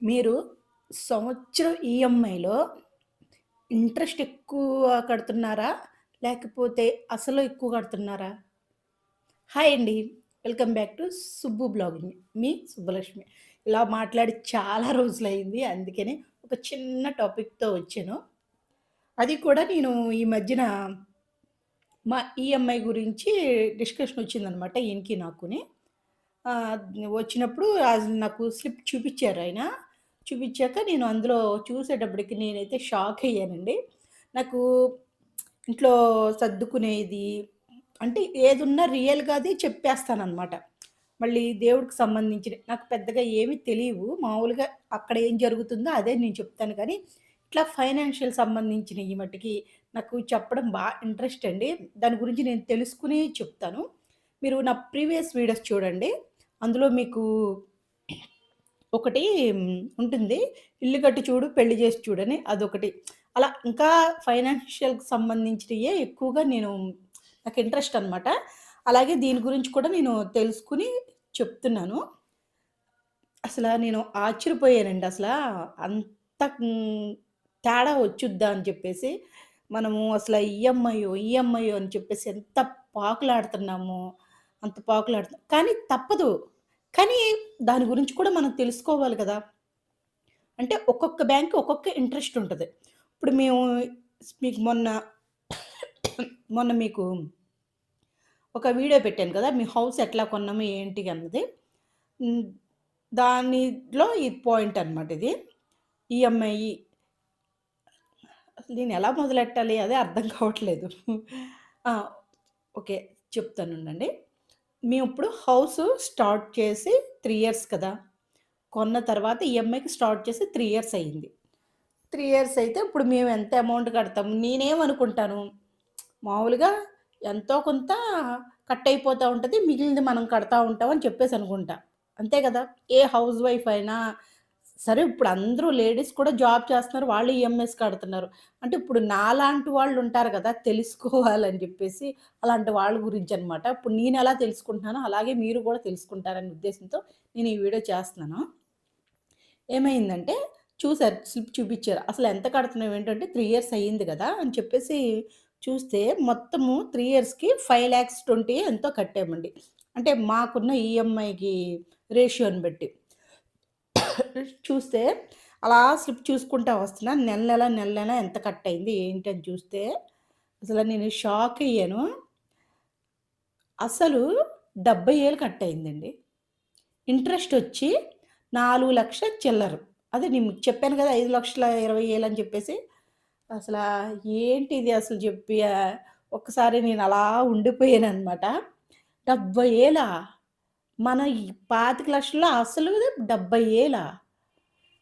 మీరు సంవత్సరం ఈఎంఐలో ఇంట్రెస్ట్ ఎక్కువ కడుతున్నారా? లేకపోతే అసలు ఎక్కువ కడుతున్నారా? హాయ్ అండి. Welcome back to Subbu blogging. మీ సుబ్బలక్ష్మి. ఇలా మాట్లాడి చాలా రోజులైంది అందుకని ఒక చిన్న టాపిక్‌తో వచ్చాను. అది కూడా నేను ఈ మధ్యన మా ఈఎంఐ గురించి డిస్కషన్ వచ్చిందనమాట ఈయనకి నాకుని. వచ్చినప్పుడు నాకు స్లిప్ చూపించారు ఆయన చూపించాక నేను అందులో చూసేటప్పటికి నేనైతే షాక్ అయ్యానండి. నాకు ఇంట్లో సర్దుకునేది అంటే ఏదున్నా రియల్గా అది చెప్పేస్తానమాట మళ్ళీ దేవుడికి సంబంధించిన నాకు పెద్దగా ఏమి తెలియవు మామూలుగా అక్కడ ఏం జరుగుతుందో అదే నేను చెప్తాను కానీ, ఇట్లా ఫైనాన్షియల్ సంబంధించినయి మటికి నాకు చెప్పడం బాగా ఇంట్రెస్ట్ అండి. దాని గురించి నేను తెలుసుకుని చెప్తాను. మీరు నా ప్రీవియస్ వీడియోస్ చూడండి. అందులో మీకు ఒకటి ఉంటుంది. ఇల్లు కట్టి చూడు, పెళ్ళి చేసి చూడని అదొకటి. అలా ఇంకా ఫైనాన్షియల్‌కి సంబంధించినయే ఎక్కువగా నేను నాకు ఇంట్రెస్ట్ అనమాట. అలాగే దీని గురించి కూడా నేను తెలుసుకొని చెప్తున్నాను. అసలు నేను ఆశ్చర్యపోయానండి అసలు అంత తేడా వచ్చుద్దా అని చెప్పేసి. మనము అసలు ఈఎంఐయో, ఈఎంఐయో అని చెప్పేసి ఎంత పాకులాడుతున్నామో, అంత పాకులాడుతున్నాం. కానీ తప్పదు. కానీ దాని గురించి కూడా మనం తెలుసుకోవాలి కదా! అంటే ఒక్కొక్క బ్యాంక్ ఒక్కొక్క ఇంట్రెస్ట్ ఉంటుంది ఇప్పుడు మేము మీకు మొన్న మొన్న మీకు ఒక వీడియో పెట్టాను కదా! మీ హౌస్ ఎట్లా కొన్నాము ఏంటి అన్నది. దానిలో ఈ పాయింట్ అనమాట ఇది. ఈఎంఐ దీన్ని ఎలా మొదలెట్టాలి అదే అర్థం కావట్లేదు. ఓకే చెప్తాను ఉండండి మేము ఇప్పుడు హౌస్ స్టార్ట్ చేసి త్రీ ఇయర్స్ కదా! కొన్న తర్వాత ఈఎంఐకి స్టార్ట్ చేసి త్రీ ఇయర్స్ అయింది. త్రీ ఇయర్స్ అయితే ఇప్పుడు మేము ఎంత అమౌంట్ కడతాము? నేనేమనుకుంటాను, మామూలుగా ఎంతో కొంత కట్ అయిపోతూ ఉంటుంది మిగిలింది మనం కడతా ఉంటాం అని చెప్పేసి అనుకుంటా. అంతే కదా! ఏ హౌస్ వైఫ్ అయినా సరే ఇప్పుడు అందరూ లేడీస్ కూడా జాబ్ చేస్తున్నారు. వాళ్ళు ఈఎంఎస్ కడుతున్నారు. అంటే ఇప్పుడు నాలాంటి వాళ్ళు ఉంటారు కదా! తెలుసుకోవాలని చెప్పేసి అలాంటి వాళ్ళ గురించి అనమాట ఇప్పుడు నేను ఎలా తెలుసుకుంటున్నానో అలాగే మీరు కూడా తెలుసుకుంటారనే ఉద్దేశంతో నేను ఈ వీడియో చేస్తున్నాను. ఏమైందంటే చూసారు స్లిప్ చూపించారు అసలు ఎంత కడుతున్నాం ఏంటంటే త్రీ ఇయర్స్ అయింది కదా! అని చెప్పేసి చూస్తే మొత్తము త్రీ ఇయర్స్‌కి 5,20,000 ఎంతో కట్టామండి. అంటే మాకున్న ఈఎంఐకి రేషియోని బట్టి. చూస్తే అలా స్లిప్ చూసుకుంటా వస్తున్నా. నెల నెల, నెల నెల ఎంత కట్ అయింది ఏంటి అని చూస్తే అసలు నేను షాక్ అయ్యాను. అసలు 70,000 కట్ అయిందండి. ఇంట్రెస్ట్ వచ్చి నాలుగు లక్షల చిల్లరు అదే నేను మీకు చెప్పాను కదా! 5,20,000 అని చెప్పేసి. అసలా ఏంటిది అసలు చెప్పి ఒకసారి ఒక్కసారి నేను అలా ఉండిపోయాను అనమాట డెబ్బై ఏళ్ళ మన పాతిక లక్షల్లో అసలు 70,000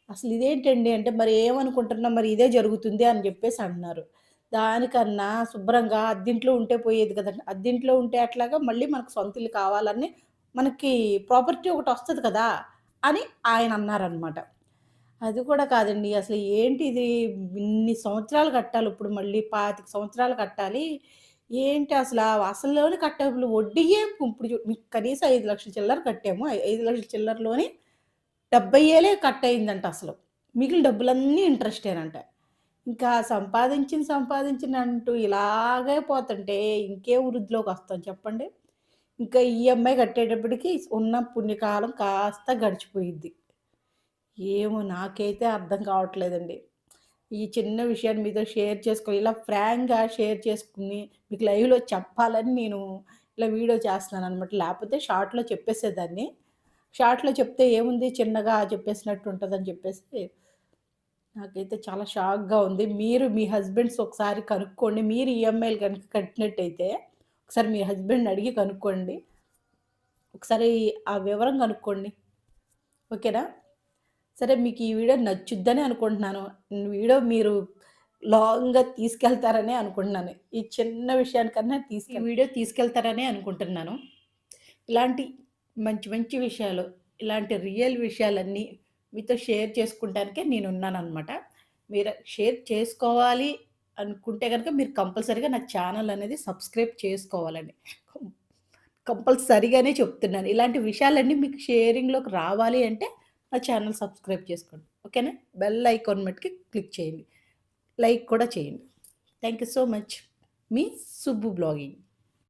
అసలు ఇదేంటండి అంటే మరి ఏమనుకుంటున్నాం మరి ఇదే జరుగుతుంది అని చెప్పేసి అన్నారు దానికన్నా శుభ్రంగా అద్దింట్లో ఉంటే పోయేది కదండీ. అద్దింట్లో ఉంటే అట్లాగా మళ్ళీ మనకు సొంత ఇల్లు కావాలని మనకి ప్రాపర్టీ ఒకటి వస్తుంది కదా! అని ఆయన అన్నారనమాట. అది కూడా కాదండి. అసలు ఏంటి ఇది ఇన్ని సంవత్సరాలు కట్టాలి ఇప్పుడు మళ్ళీ 25 సంవత్సరాలు కట్టాలి. ఏంటి అసలు అసలులోనే కట్టేప్పుడు వడ్డీయే ఇప్పుడు కనీసం మీకు కనీసం 5,00,000 చిల్లర కట్టాము. ఐదు లక్షల చిల్లరలోనే డెబ్బై ఏలే కట్ అయిందంట అసలు. మిగిలిన డబ్బులన్నీ ఇంట్రెస్టేనంట. ఇంకా సంపాదించిన సంపాదించిన అంటూ ఇలాగే పోతుంటే ఇంకే వృద్ధిలోకి వస్తాం చెప్పండి. ఇంకా ఈఎంఐ కట్టేటప్పటికి ఉన్న పుణ్యకాలం కాస్త గడిచిపోయిద్ది. ఏమో నాకైతే అర్థం కావట్లేదండి. ఈ చిన్న విషయాన్ని మీతో షేర్ చేసుకొని ఇలా ఫ్రాంక్‌గా షేర్ చేసుకుని మీకు లైవ్‌లో చెప్పాలని నేను ఇలా వీడియో చేస్తున్నాను అనమాట లేకపోతే షార్ట్‌లో చెప్పేసేదాన్ని. షార్ట్‌లో చెప్తే ఏముంది చిన్నగా చెప్పేసినట్టు ఉంటుందని చెప్పేసి నాకైతే చాలా షాక్‌గా ఉంది. మీరు మీ హస్బెండ్స్ ఒకసారి కనుక్కోండి. మీరు ఈఎంఐలు కనుక కట్టినట్టయితే ఒకసారి మీ హస్బెండ్‌ని అడిగి కనుక్కోండి. ఒకసారి ఆ వివరం కనుక్కోండి. ఓకేనా? సరే మీకు ఈ వీడియో నచ్చుద్దని అనుకుంటున్నాను. వీడియో మీరు లాంగ్‌గా తీసుకెళ్తారనే అనుకుంటున్నాను. ఈ చిన్న విషయానికన్నా తీసుకె వీడియో తీసుకెళ్తారనే అనుకుంటున్నాను. ఇలాంటి మంచి మంచి విషయాలు, ఇలాంటి రియల్ విషయాలన్నీ మీతో షేర్ చేసుకుంటానికే నేనున్నాననమాట. మీరు షేర్ చేసుకోవాలి అనుకుంటే గనుక మీరు కంపల్సరీగా నా ఛానల్ అనేది సబ్స్క్రైబ్ చేసుకోవాలండి. కంపల్సరీగానే చెప్తున్నాను. ఇలాంటి విషయాలన్నీ మీకు షేరింగ్‌లోకి రావాలి అంటే ఆ ఛానల్ సబ్స్క్రైబ్ చేసుకోండి. ఓకేనా? బెల్ ఐకాన్ మట్టుకి క్లిక్ చేయండి. లైక్ కూడా చేయండి. Thank you so much. Me Subbu blogging.